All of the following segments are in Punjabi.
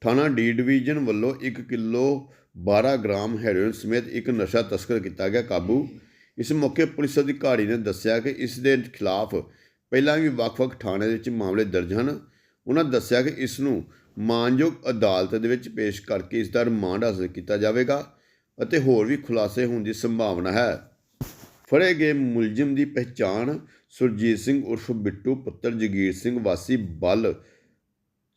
ਥਾਣਾ ਡੀ ਡਿਵੀਜ਼ਨ ਵੱਲੋਂ 1 ਕਿਲੋ 12 ਗ੍ਰਾਮ ਹੈਰੋਇਨ ਸਮੇਤ ਇੱਕ ਨਸ਼ਾ ਤਸਕਰ ਕੀਤਾ ਗਿਆ ਕਾਬੂ। ਇਸ ਮੌਕੇ ਪੁਲਿਸ ਅਧਿਕਾਰੀ ਨੇ ਦੱਸਿਆ ਕਿ ਇਸ ਦੇ ਖਿਲਾਫ ਪਹਿਲਾਂ ਵੀ ਵੱਖ-ਵੱਖ ਥਾਣੇ ਵਿੱਚ ਮਾਮਲੇ ਦਰਜ ਹਨ। ਉਹਨਾਂ ਦੱਸਿਆ ਕਿ ਇਸ ਨੂੰ ਮਾਨਯੋਗ ਅਦਾਲਤ ਦੇ ਵਿੱਚ ਪੇਸ਼ ਕਰਕੇ ਇਸ ਦਾ ਰਿਮਾਂਡ ਹਾਸਲ ਕੀਤਾ ਜਾਵੇਗਾ ਅਤੇ ਹੋਰ ਵੀ ਖੁਲਾਸੇ ਹੋਣ ਦੀ ਸੰਭਾਵਨਾ ਹੈ। ਫੜੇ ਗਏ ਮੁਲਜ਼ਮ ਦੀ ਪਹਿਚਾਣ ਸੁਰਜੀਤ ਸਿੰਘ ਉਰਫ ਬਿੱਟੂ ਪੁੱਤਰ ਜਗੀਰ ਸਿੰਘ ਵਾਸੀ ਬੱਲ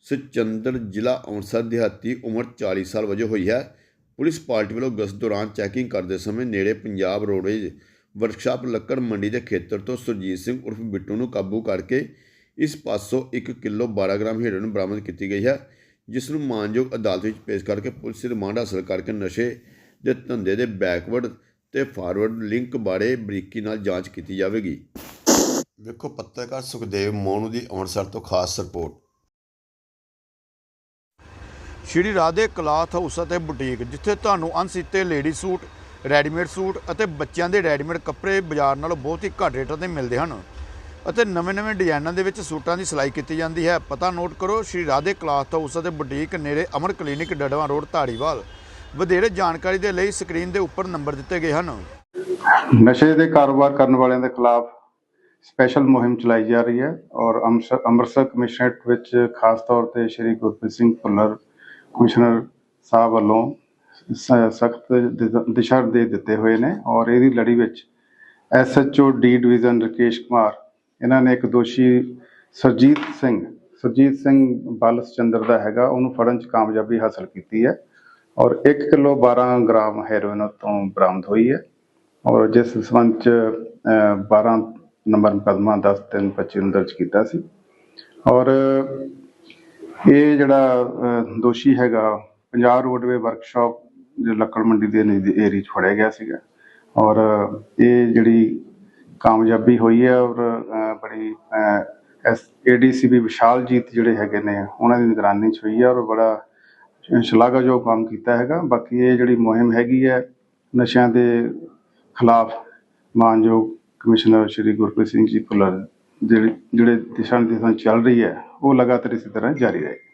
ਸਚੰਦਰ ਜ਼ਿਲ੍ਹਾ ਅੰਮ੍ਰਿਤਸਰ ਦਿਹਾਤੀ ਉਮਰ 40 ਸਾਲ ਵਜੋਂ ਹੋਈ ਹੈ। ਪੁਲਿਸ ਪਾਰਟੀ ਵੱਲੋਂ ਗਸ਼ਤ ਦੌਰਾਨ ਚੈਕਿੰਗ ਕਰਦੇ ਸਮੇਂ ਨੇੜੇ ਪੰਜਾਬ ਰੋਡਵੇਜ ਵਰਕਸ਼ਾਪ ਲੱਕੜ ਮੰਡੀ ਦੇ ਖੇਤਰ ਤੋਂ ਸੁਰਜੀਤ ਸਿੰਘ ਉਰਫ ਬਿੱਟੂ ਨੂੰ ਕਾਬੂ ਕਰਕੇ ਇਸ ਪਾਸੋਂ 1 ਕਿਲੋ 12 ਗ੍ਰਾਮ ਹੈਰੋਇਨ ਬਰਾਮਦ ਕੀਤੀ ਗਈ ਹੈ, ਜਿਸ ਨੂੰ ਮਾਨਯੋਗ ਅਦਾਲਤ ਵਿੱਚ ਪੇਸ਼ ਕਰਕੇ ਪੁਲਿਸ ਰਿਮਾਂਡ ਹਾਸਲ ਕਰਕੇ ਨਸ਼ੇ ਦੇ ਧੰਦੇ ਦੇ ਬੈਕਵਰਡ ਤੇ ਫਾਰਵਰਡ ਲਿੰਕ ਬਾਰੇ ਬਰੀਕੀ ਨਾਲ ਜਾਂਚ ਕੀਤੀ ਜਾਵੇਗੀ। ਵੇਖੋ ਪੱਤਰਕਾਰ ਸੁਖਦੇਵ ਮੋਨੂ ਦੀ ਅੰਮ੍ਰਿਤਸਰ ਤੋਂ ਖਾਸ report. Shri Radhe cloth house ਅਤੇ ਬੁਟੀਕ, ਜਿੱਥੇ ਤੁਹਾਨੂੰ ਅਣਸੀਤੇ ਲੇਡੀ ਸੂਟ, ਰੈਡੀਮੇਡ ਸੂਟ ਅਤੇ ਬੱਚਿਆਂ ਦੇ ਰੈਡੀਮੇਡ ਕੱਪੜੇ ਬਾਜ਼ਾਰ ਨਾਲੋਂ ਬਹੁਤ ਹੀ ਘੱਟ ਰੇਟਾਂ ਤੇ ਮਿਲਦੇ ਹਨ ਅਤੇ ਨਵੇਂ-ਨਵੇਂ ਡਿਜ਼ਾਈਨਾਂ ਦੇ ਵਿੱਚ ਸੂਟਾਂ ਦੀ ਸਿਲਾਈ ਕੀਤੀ ਜਾਂਦੀ ਹੈ। ਪਤਾ ਨੋਟ ਕਰੋ, ਸ਼੍ਰੀ ਰਾਧੇ ਕਲਾਥ ਹਾਊਸ ਅਤੇ ਬੁਟੀਕ ਨੇੜੇ ਅਮਰ ਕਲੀਨਿਕ ਡੜਵਾ ਰੋਡ, ਧਾਰੀਵਾਲ। ਵਧੇਰੇ ਜਾਣਕਾਰੀ ਦੇ ਲਈ ਸਕਰੀਨ ਦੇ ਉੱਪਰ ਨੰਬਰ ਦਿੱਤੇ ਗਏ ਹਨ। ਨਸ਼ੇ ਦੇ ਕਾਰੋਬਾਰ ਕਰਨ ਵਾਲਿਆਂ ਦੇ ਖਿਲਾਫ ਸਪੈਸ਼ਲ ਮੁਹਿੰਮ ਚਲਾਈ ਜਾ ਰਹੀ ਹੈ ਔਰ ਅੰਮ੍ਰਿਤਸਰ ਅੰਮ੍ਰਿਤਸਰ ਕਮਿਸ਼ਨਰੇਟ ਵਿੱਚ ਖਾਸ ਤੌਰ ਤੇ ਸ਼੍ਰੀ ਗੁਰਪ੍ਰੀਤ ਸਿੰਘ ਭੁੱਲਰ ਕਮਿਸ਼ਨਰ ਸਾਹਿਬ ਵੱਲੋਂ ਸਖਤ ਦਿਸ਼ਾ ਦੇ ਦਿੱਤੇ ਹੋਏ ਨੇ ਔਰ ਇਹਦੀ ਲੜੀ ਵਿੱਚ SHO D division Rakesh Kumar ਇਹਨਾਂ ਨੇ ਇੱਕ ਦੋਸ਼ੀ ਸਰਜੀਤ ਸਿੰਘ ਸਰਜੀਤ ਸਿੰਘ ਬਲਸ ਚੰਦਰ ਦਾ ਹੈਗਾ ਉਹਨੂੰ ਫੜਨ 'ਚ ਕਾਮਯਾਬੀ ਹਾਸਲ ਕੀਤੀ ਹੈ ਔਰ 1 ਕਿਲੋ 12 ਗ੍ਰਾਮ ਹੈਰੋਇਨ ਉਹ ਤੋਂ ਬਰਾਮਦ ਹੋਈ ਹੈ ਔਰ ਜਿਸ ਸੰਬੰਧ 'ਚ ਅਹ, 12 ਨੰਬਰ ਮੁਕੱਦਮਾ 10 3 25 ਨੂੰ ਦਰਜ ਕੀਤਾ ਸੀ ਔਰ ਇਹ ਜਿਹੜਾ ਅਹ, ਦੋਸ਼ੀ ਹੈਗਾ ਪੰਜਾਬ ਰੋਡਵੇ ਵਰਕਸ਼ਾਪ ਜੋ ਲੱਕੜ ਮੰਡੀ ਦੇ ਨਜ਼ਦੀਕ ਏਰੀਆ 'ਚ ਫੜਿਆ ਗਿਆ ਸੀਗਾ। ਔਰ ਇਹ ਜਿਹੜੀ ਕਾਮਯਾਬੀ ਹੋਈ ਹੈ ਔਰ ਅਹ, ਬੜੀ ਐਸ ਏਡੀਸੀਬੀ ਵਿਸ਼ਾਲਜੀਤ ਜਿਹੜੇ ਹੈਗੇ ਨੇ ਉਹਨਾਂ ਦੀ ਨਿਗਰਾਨੀ 'ਚ ਹੋਈ ਹੈ ਔਰ ਬੜਾ ਸ਼ਲਾਘਾਯੋਗ ਕੰਮ ਕੀਤਾ ਹੈਗਾ। ਬਾਕੀ ਇਹ ਜਿਹੜੀ ਮੁਹਿੰਮ ਹੈਗੀ ਹੈ ਨਸ਼ਿਆਂ ਦੇ ਖਿਲਾਫ ਮਾਨਯੋਗ ਕਮਿਸ਼ਨਰ ਸ਼੍ਰੀ ਗੁਰਪ੍ਰੀਤ ਸਿੰਘ ਜੀ ਭੁੱਲਰ ਜਿਹੜੇ ਜਿਹੜੇ ਦਿਸ਼ਾ ਨਿਰਦੇਸ਼ਾਂ ਚੱਲ ਰਹੀ ਹੈ ਉਹ ਲਗਾਤਾਰ ਇਸੇ ਤਰ੍ਹਾਂ ਜਾਰੀ ਰਹੇਗੀ।